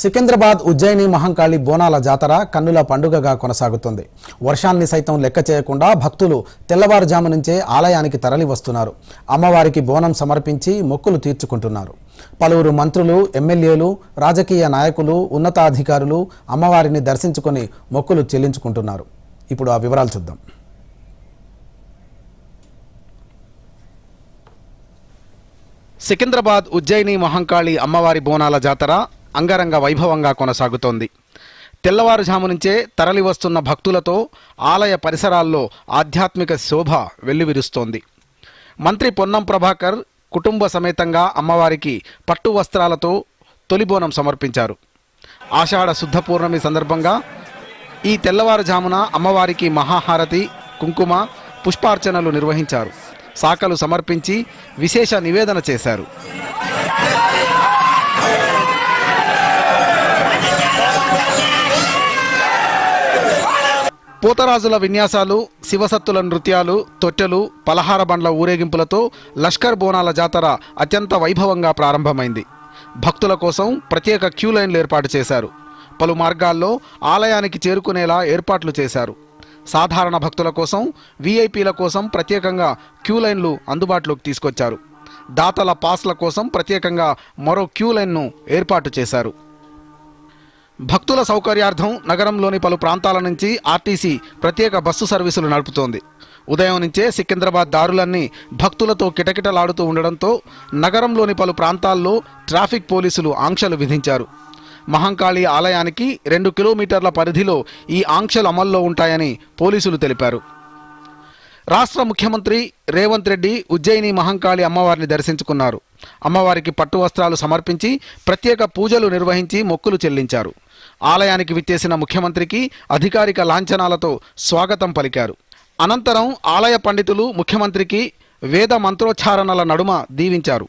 సికింద్రాబాద్ ఉజ్జయిని మహంకాళి బోనాల జాతర కన్నుల పండుగగా కొనసాగుతుంది. వర్షాన్ని సైతం లెక్క చేయకుండా భక్తులు తెల్లవారుజాము నుంచే ఆలయానికి తరలి వస్తున్నారు అమ్మవారికి బోనం సమర్పించి మొక్కులు తీర్చుకుంటున్నారు. పలువురు మంత్రులు ఎమ్మెల్యేలు రాజకీయ నాయకులు ఉన్నతాధికారులు అమ్మవారిని దర్శించుకొని మొక్కులు చెల్లించుకుంటున్నారు. ఇప్పుడు ఆ వివరాలు చూద్దాం. సికింద్రాబాద్ ఉజ్జయిని మహంకాళి అమ్మవారి బోనాల జాతర అంగరంగ వైభవంగా కొనసాగుతోంది. తెల్లవారుజాము నుంచే తరలి వస్తున్న భక్తులతో ఆలయ పరిసరాల్లో ఆధ్యాత్మిక శోభ వెల్లివిరుస్తోంది. మంత్రి పొన్నం ప్రభాకర్ కుటుంబ సమేతంగా అమ్మవారికి పట్టు వస్త్రాలతో తొలిబోనం సమర్పించారు. ఆషాఢ శుద్ధ పూర్ణమి సందర్భంగా ఈ తెల్లవారుజామున అమ్మవారికి మహాహారతి కుంకుమ పుష్పార్చనలు నిర్వహించారు. శాఖలు సమర్పించి విశేష నివేదన చేశారు. పోతరాజుల విన్యాసాలు శివసత్తుల నృత్యాలు తొట్టెలు పలహార బండ్ల ఊరేగింపులతో లష్కర్ బోనాల జాతర అత్యంత వైభవంగా ప్రారంభమైంది. భక్తుల కోసం ప్రత్యేక క్యూ లైన్లు ఏర్పాటు చేశారు. పలు మార్గాల్లో ఆలయానికి చేరుకునేలా ఏర్పాట్లు చేశారు. సాధారణ భక్తుల కోసం వీఐపీల కోసం ప్రత్యేకంగా క్యూ లైన్లు అందుబాటులోకి తీసుకొచ్చారు. దాతల పాస్ల కోసం ప్రత్యేకంగా మరో క్యూ లైన్ను ఏర్పాటు చేశారు. భక్తుల సౌకర్యార్థం నగరంలోని పలు ప్రాంతాల నుంచి ఆర్టీసీ ప్రత్యేక బస్సు సర్వీసులు నడుపుతోంది. ఉదయం నుంచే సికింద్రాబాద్ దారులన్నీ భక్తులతో కిటకిటలాడుతూ ఉండడంతో నగరంలోని పలు ప్రాంతాల్లో ట్రాఫిక్ పోలీసులు ఆంక్షలు విధించారు. మహంకాళి ఆలయానికి రెండు కిలోమీటర్ల పరిధిలో ఈ ఆంక్షలు అమల్లో ఉంటాయని పోలీసులు తెలిపారు. రాష్ట్ర ముఖ్యమంత్రి రేవంత్ రెడ్డి ఉజ్జయిని మహంకాళి అమ్మవారిని దర్శించుకున్నారు. అమ్మవారికి పట్టు వస్త్రాలు సమర్పించి ప్రత్యేక పూజలు నిర్వహించి మొక్కులు చెల్లించారు. ఆలయానికి విచ్చేసిన ముఖ్యమంత్రికి అధికారిక లాంఛనాలతో స్వాగతం పలికారు. అనంతరం ఆలయ పండితులు ముఖ్యమంత్రికి వేద మంత్రోచ్చారణల నడుమ దీవించారు.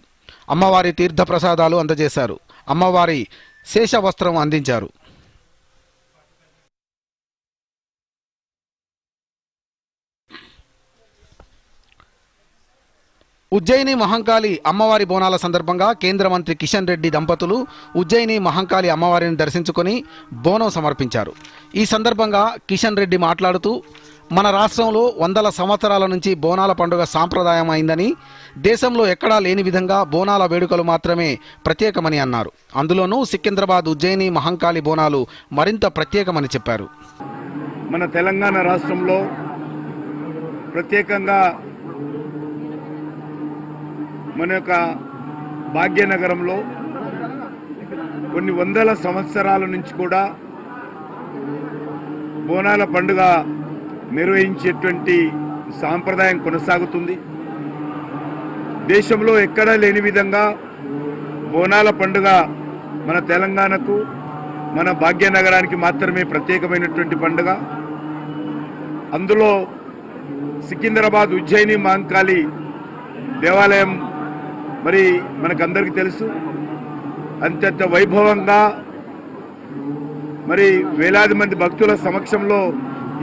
అమ్మవారి తీర్థప్రసాదాలు అందజేశారు. అమ్మవారి శేష వస్త్రం అందించారు. ఉజ్జయిని మహంకాళి అమ్మవారి బోనాల సందర్భంగా కేంద్ర మంత్రి కిషన్ రెడ్డి దంపతులు ఉజ్జయిని మహంకాళి అమ్మవారిని దర్శించుకొని బోనం సమర్పించారు. ఈ సందర్భంగా కిషన్ రెడ్డి మాట్లాడుతూ మన రాష్ట్రంలో వందల సంవత్సరాల నుంచి బోనాల పండుగ సాంప్రదాయం అయిందని దేశంలో ఎక్కడా లేని విధంగా బోనాల వేడుకలు మాత్రమే ప్రత్యేకమని అన్నారు. అందులోనూ సికింద్రాబాద్ ఉజ్జయిని మహంకాళి బోనాలు మరింత ప్రత్యేకమని చెప్పారు. మన తెలంగాణ రాష్ట్రంలో ప్రత్యేకంగా మన యొక్క భాగ్యనగరంలో కొన్ని వందల సంవత్సరాల నుంచి కూడా బోనాల పండుగ నిర్వహించేటువంటి సాంప్రదాయం కొనసాగుతుంది. దేశంలో ఎక్కడా లేని విధంగా బోనాల పండుగ మన తెలంగాణకు మన భాగ్యనగరానికి మాత్రమే ప్రత్యేకమైనటువంటి పండుగ. అందులో సికింద్రాబాద్ ఉజ్జయిని మహంకాళి దేవాలయం మరి మనకందరికీ తెలుసు అత్యంత వైభవంగా మరి వేలాది మంది భక్తుల సమక్షంలో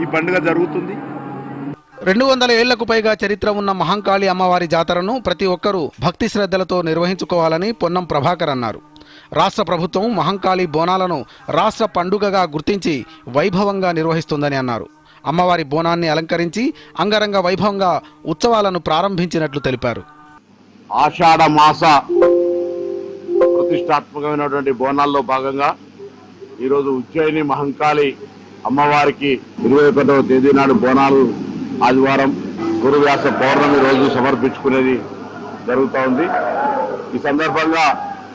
ఈ పండుగ జరుగుతుంది. రెండు వందల ఏళ్ళకు పైగా చరిత్ర ఉన్న మహంకాళి అమ్మవారి జాతరను ప్రతి ఒక్కరూ భక్తి శ్రద్ధలతో నిర్వహించుకోవాలని పొన్నం ప్రభాకర్ అన్నారు. రాష్ట్ర ప్రభుత్వం మహంకాళి బోనాలను రాష్ట్ర పండుగగా గుర్తించి వైభవంగా నిర్వహిస్తుందని అన్నారు. అమ్మవారి బోనాన్ని అలంకరించి అంగరంగ వైభవంగా ఉత్సవాలను ప్రారంభించినట్లు తెలిపారు. ఆషాఢ మాస ప్రతిష్టాత్మకమైనటువంటి బోనాల్లో భాగంగా ఈరోజు ఉజ్జయిని మహంకాళి అమ్మవారికి ఇరవై ఒకటవ తేదీ నాడు బోనాలు ఆదివారం గురువ్యాస పౌర్ణమి రోజు సమర్పించుకునేది జరుగుతూ ఉంది. ఈ సందర్భంగా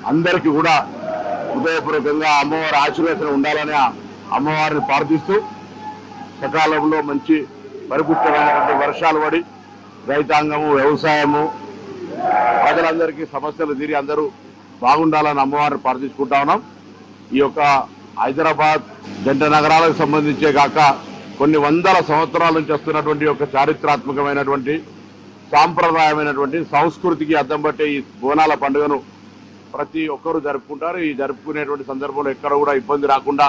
అందరికీ కూడా హృదయపూర్వకంగా అమ్మవారి ఆశీర్వేదన ఉండాలని అమ్మవారిని ప్రార్థిస్తూ సకాలంలో మంచి పరిపుష్టమైనటువంటి వర్షాలు పడి రైతాంగము వ్యవసాయము ప్రజలందరికీ సమస్యలు తీరి అందరూ బాగుండాలని అమ్మవారిని ప్రార్థించుకుంటా ఉన్నాం. ఈ యొక్క హైదరాబాద్ జంట నగరాలకు సంబంధించే కాక కొన్ని వందల సంవత్సరాల నుంచి వస్తున్నటువంటి ఒక చారిత్రాత్మకమైనటువంటి సాంప్రదాయమైనటువంటి సంస్కృతికి అద్దం పట్టే ఈ బోనాల పండుగను ప్రతి ఒక్కరూ జరుపుకుంటారు. ఈ జరుపుకునేటువంటి సందర్భంలో ఎక్కడ కూడా ఇబ్బంది రాకుండా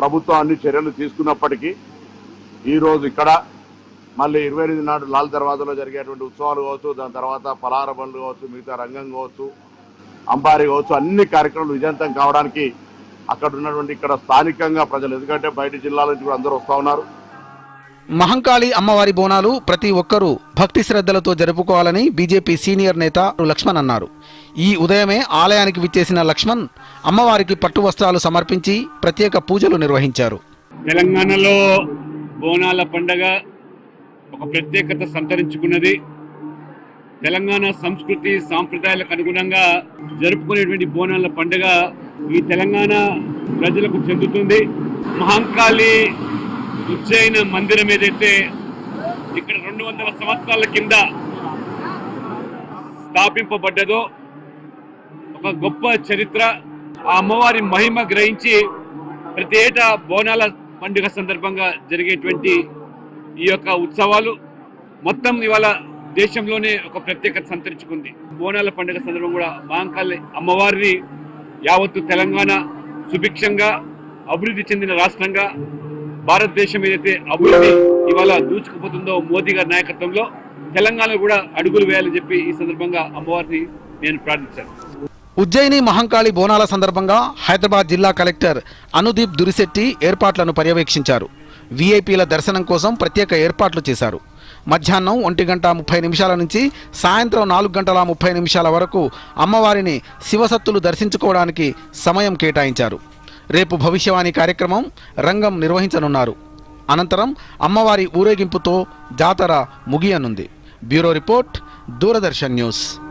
ప్రభుత్వం అన్ని చర్యలు తీసుకున్నప్పటికీ ఈరోజు ఇక్కడ మళ్ళీ ఇరవై ఎనిమిది నాడు లాల్ దర్వాజాలో జరిగేటువంటి ఉత్సవాలు కావచ్చు దాని తర్వాత పలార బండ్లు కావచ్చు మిగతా రంగం కావచ్చు అంబారి కావచ్చు అన్ని కార్యక్రమాలు విజయవంతం కావడానికి అక్కడ ఉన్నటువంటి ఇక్కడ స్థానికంగా ప్రజలు ఎందుకంటే బయట జిల్లాల నుంచి కూడా అందరూ వస్తూ ఉన్నారు. మహంకాళి అమ్మవారి బోనాలు ప్రతి ఒక్కరూ భక్తి శ్రద్ధలతో జరుపుకోవాలని బీజేపీ సీనియర్ నేత లక్ష్మణ్ అన్నారు. ఈ ఉదయమే ఆలయానికి విచ్చేసిన లక్ష్మణ్ అమ్మవారికి పట్టు వస్త్రాలు సమర్పించి ప్రత్యేక పూజలు నిర్వహించారు. తెలంగాణలో బోనాల పండగ ఒక ప్రత్యేకత సంతరించుకున్నది. తెలంగాణ సంస్కృతి సాంప్రదాయాలకు అనుగుణంగా జరుపుకునేటువంటి బోనాల పండుగ ఈ తెలంగాణ ప్రజలకు చెందుతుంది. మహంకాళి ఉజ్జయిన మందిరం ఏదైతే ఇక్కడ రెండు వందల సంవత్సరాల కింద స్థాపింపబడ్డదో ఒక గొప్ప చరిత్ర. ఆ అమ్మవారి మహిమ గ్రహించి ప్రతి ఏటా బోనాల పండుగ సందర్భంగా జరిగేటువంటి ఈ యొక్క ఉత్సవాలు మొత్తం ఇవాళ దేశంలోనే ఒక ప్రత్యేకత సంతరించుకుంది. బోనాల పండుగ సందర్భం కూడా మహంకాళి అమ్మవారిని యావత్తు తెలంగాణ సుభిక్షంగా అభివృద్ధి చెందిన రాష్ట్రంగా భారతదేశం ఏదైతే అభివృద్ధి ఇవాళ దూచుకుపోతుందో మోదీ గారి నాయకత్వంలో తెలంగాణ కూడా అడుగులు వేయాలని చెప్పి ఈ సందర్భంగా అమ్మవారిని నేను ప్రార్థించాను. ఉజ్జయిని మహంకాళి బోనాల సందర్భంగా హైదరాబాద్ జిల్లా కలెక్టర్ అనుదీప్ దురిశెట్టి ఏర్పాట్లను పర్యవేక్షించారు. వీఐపీల దర్శనం కోసం ప్రత్యేక ఏర్పాట్లు చేశారు. మధ్యాహ్నం ఒంటి గంట ముప్పై నిమిషాల నుంచి సాయంత్రం నాలుగు గంటల ముప్పై నిమిషాల వరకు అమ్మవారిని శివసత్తులు దర్శించుకోవడానికి సమయం కేటాయించారు. రేపు భవిష్యవాణి కార్యక్రమం రంగం నిర్వహించనున్నారు. అనంతరం అమ్మవారి ఊరేగింపుతో జాతర ముగియనుంది. Bureau report Doordarshan news.